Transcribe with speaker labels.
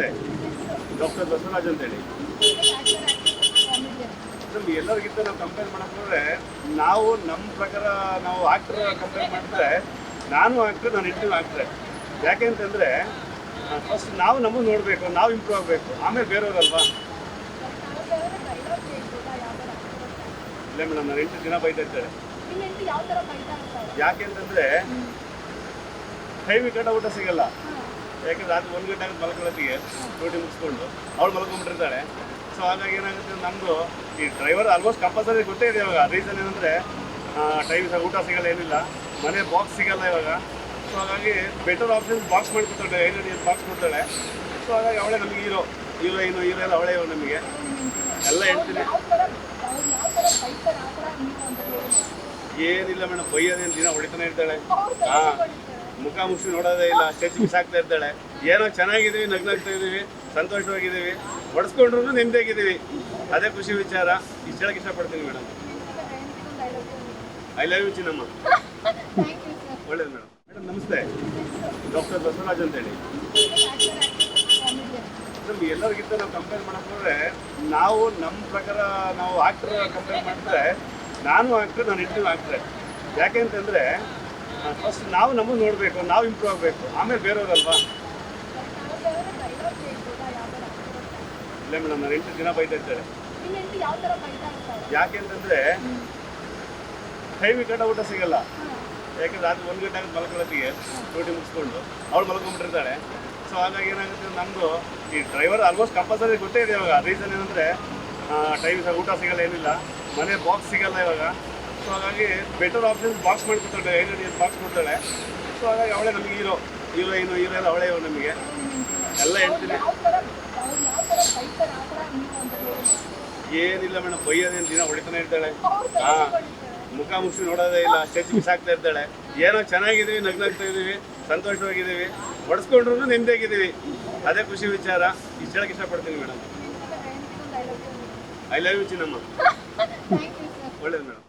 Speaker 1: ನಮಸ್ತೆ ಡಾಕ್ಟರ್ ಬಸವರಾಜ್ ಅಂತೇಳಿ ನಮ್ಗೆ ಎಲ್ಲರಿಗಿಂತ ನಾವು ಕಂಪೇರ್ ಮಾಡೋಕ್ಕೋದ್ರೆ ನಾವು ನಮ್ಮ ಪ್ರಕಾರ ನಾವು ಆಕ್ಟರ್ ಕಂಪೇರ್ ಮಾಡಿದ್ರೆ, ನಾನು ಆಕ್ಟರ್ ನಾನು ಆಕ್ಟ್ರೆ ಯಾಕೆ ಅಂತಂದ್ರೆ ಫಸ್ಟ್ ನಾವು ನಮಗೆ ನೋಡಬೇಕು, ನಾವು ಇಂಪ್ರೂವ್ ಆಗಬೇಕು. ಆಮೇಲೆ ಬೇರೆಯವ್ರಲ್ವಾ ಇಲ್ಲ ಮೇಡಮ್, ನಾನು ಎಂಟು ದಿನ ಬೈತಾ ಇದ್ದಾರೆ ಯಾಕೆ ಅಂತಂದ್ರೆ ಟೈಮಿಗೆ ಕಟ್ಟ ಊಟ ಸಿಗಲ್ಲ. ಯಾಕಂದ್ರೆ ರಾತ್ರಿ ಒಂದು ಗಂಟೆ ಆಗುತ್ತೆ ಮಲ್ಕೊಳ್ಳೋತ್ತಿಗೆ ಡ್ಯೂಟಿ ಮುಗಿಸ್ಕೊಂಡು. ಅವಳು ಮಲ್ಕೊಂಡ್ಬಿಟ್ಟಿರ್ತಾಳೆ. ಸೊ ಹಾಗಾಗಿ ಏನಾಗುತ್ತೆ ನಮ್ಮದು ಈ ಡ್ರೈವರ್ ಆಲ್ಮೋಸ್ಟ್ ಕಂಪಲ್ಸರಿ ಗೊತ್ತೇ ಇದೆ ಇವಾಗ. ರೀಸನ್ ಏನಂದರೆ ಟೈಮ್ ಊಟ ಸಿಗಲ್ಲ, ಏನಿಲ್ಲ. ಮನೆ ಬಾಕ್ಸ್ ಸಿಗಲ್ಲ ಇವಾಗ. ಸೊ ಹಾಗಾಗಿ ಬೆಟರ್ ಆಪ್ಷನ್ಸ್ ಬಾಕ್ಸ್ ಮಾಡಿ ಏನು ಬಾಕ್ಸ್ ಕೊಡ್ತಾಳೆ. ಸೊ ಹಾಗಾಗಿ ಅವಳೇ ನಮಗೆ ಹೀರೋ ಹೀರೋಯಿನು ಹೀರೋ ಎಲ್ಲ ಅವಳೇ ನಮಗೆ. ಎಲ್ಲ ಹೇಳ್ತೀನಿ. ಏನಿಲ್ಲ ಮೇಡಮ್ ಬೈಯೋದೇನು ದಿನ ಹೊಡಿತಾನೆ ಇರ್ತಾಳೆ. ಹಾಂ ಮುಖ ಮುಚ್ಚಿ ನೋಡೋದೇ ಇಲ್ಲ ಚರ್ಚ್ ಬಿಸಾಕ್ತಾ ಇರ್ತಾಳೆ. ಏನೋ ಚೆನ್ನಾಗಿದ್ದೀವಿ ನಗ್ನಾಗ್ತಾ ಇದೀವಿ ಸಂತೋಷವಾಗಿದ್ದೀವಿ ಹೊಡೆಸ್ಕೊಂಡ್ರು ನೆಮ್ಮದಿಯಾಗಿದ್ದೀವಿ. ಅದೇ ಖುಷಿ ವಿಚಾರ. ಇಷ್ಟು ಹೇಳಕ್ಕೆ ಇಷ್ಟಪಡ್ತೀನಿ madam. I love you Chinnamma. ಒಳ್ಳೇದು ಮೇಡಮ್. ಮೇಡಮ್ ನಮಸ್ತೆ. ಡಾಕ್ಟರ್ ಬಸವರಾಜ್ ಅಂತೇಳಿ. ನಮ್ಗೆ ಎಲ್ಲರಿಗಿಂತ ನಾವು ಕಂಪೇರ್ ಮಾಡಕ್ ಹೋದ್ರೆ ನಾವು ನಮ್ಮ ಪ್ರಕಾರ ನಾವು ಆಕ್ಟರ್ ಕಂಪೇರ್ ಮಾಡಿದ್ರೆ ನಾನು ಆಕ್ಟ್ರೆ ನಾನು ಇಟ್ಟು ಆಕ್ಟ್ರೆ ಯಾಕೆ ಅಂತಂದ್ರೆ ಫಸ್ಟ್ ನಾವು ನಮಗೆ ನೋಡಬೇಕು, ನಾವು ಇಂಪ್ರೂವ್ ಆಗಬೇಕು. ಆಮೇಲೆ ಬೇರೆಯವ್ರಲ್ವಾ? ಇಲ್ಲ ಮೇಡಮ್, ನಾನು ಎಂಟು ದಿನ ಬೈತಾ ಇದ್ದಾರೆ ಯಾಕೆ ಅಂತಂದ್ರೆ ಟೈಮಿಗೆ ಕಟ್ಟ ಊಟ ಸಿಗಲ್ಲ. ಯಾಕಂದ್ರೆ ರಾತ್ರಿ ಒಂದು ಗಂಟೆ ಆಗುತ್ತೆ ಮಲ್ಕೊಳ್ಳೋತ್ತಿಗೆ ಡ್ಯೂಟಿ ಮುಗಿಸ್ಕೊಂಡು. ಅವಳು ಮಲ್ಕೊಂಡ್ಬಿಟ್ಟಿರ್ತಾಳೆ. ಸೊ ಹಾಗಾಗಿ ಏನಾಗುತ್ತೆ ನಮ್ಮದು ಈ ಡ್ರೈವರ್ ಆಲ್ಮೋಸ್ಟ್ ಕಂಪಲ್ಸರಿ ಗೊತ್ತೇ ಇದೆ ಇವಾಗ. ರೀಸನ್ ಏನಂದರೆ ಟೈಮ್ ಊಟ ಸಿಗಲ್ಲ ಏನಿಲ್ಲ. ಮನೆ ಬಾಕ್ಸ್ ಸಿಗಲ್ಲ ಇವಾಗ. ಸೊ ಹಾಗಾಗಿ ಬೆಟರ್ ಆಪ್ಷನ್ಸ್ ಬಾಕ್ಸ್ ಮಾಡಿ ಕೊಡ್ತಾಳೆ ಏನೇನು ಬಾಕ್ಸ್ ಕೊಡ್ತಾಳೆ. ಸೊ ಹಾಗಾಗಿ ಅವಳೇ ನಮಗೆ ಹೀರೋ ಹೀರೋಯಿನು ಹೀರೋ ಎಲ್ಲ ಅವಳೇ ನಮಗೆ. ಎಲ್ಲ ಹೇಳ್ತೀನಿ. ಏನಿಲ್ಲ ಮೇಡಮ್ ಬೈಯೋದೇನು ದಿನ ಹೊಡಿತಾನೆ ಇರ್ತಾಳೆ. ಹಾಂ ಮುಖ ಮುಗಿಸಿ ನೋಡೋದೇ ಇಲ್ಲ ಚಚ್ಚಿ ಬಿಸಾಕ್ತಾ ಇರ್ತಾಳೆ. ಏನೋ ಚೆನ್ನಾಗಿದ್ದೀವಿ ನಗ್ನಾಗ್ತಾ ಇದ್ದೀವಿ ಸಂತೋಷವಾಗಿದ್ದೀವಿ ಹೊಡೆಸ್ಕೊಂಡ್ರು ನೆಮ್ಮದಿಯಾಗಿದ್ದೀವಿ. ಅದೇ ಖುಷಿ ವಿಚಾರ. ಇಷ್ಟಕ್ಕೆ ಹೇಳಕ್ಕೆ ಇಷ್ಟಪಡ್ತೀನಿ madam I love you Chinnamma. ಒಳ್ಳೇದು ಮೇಡಮ್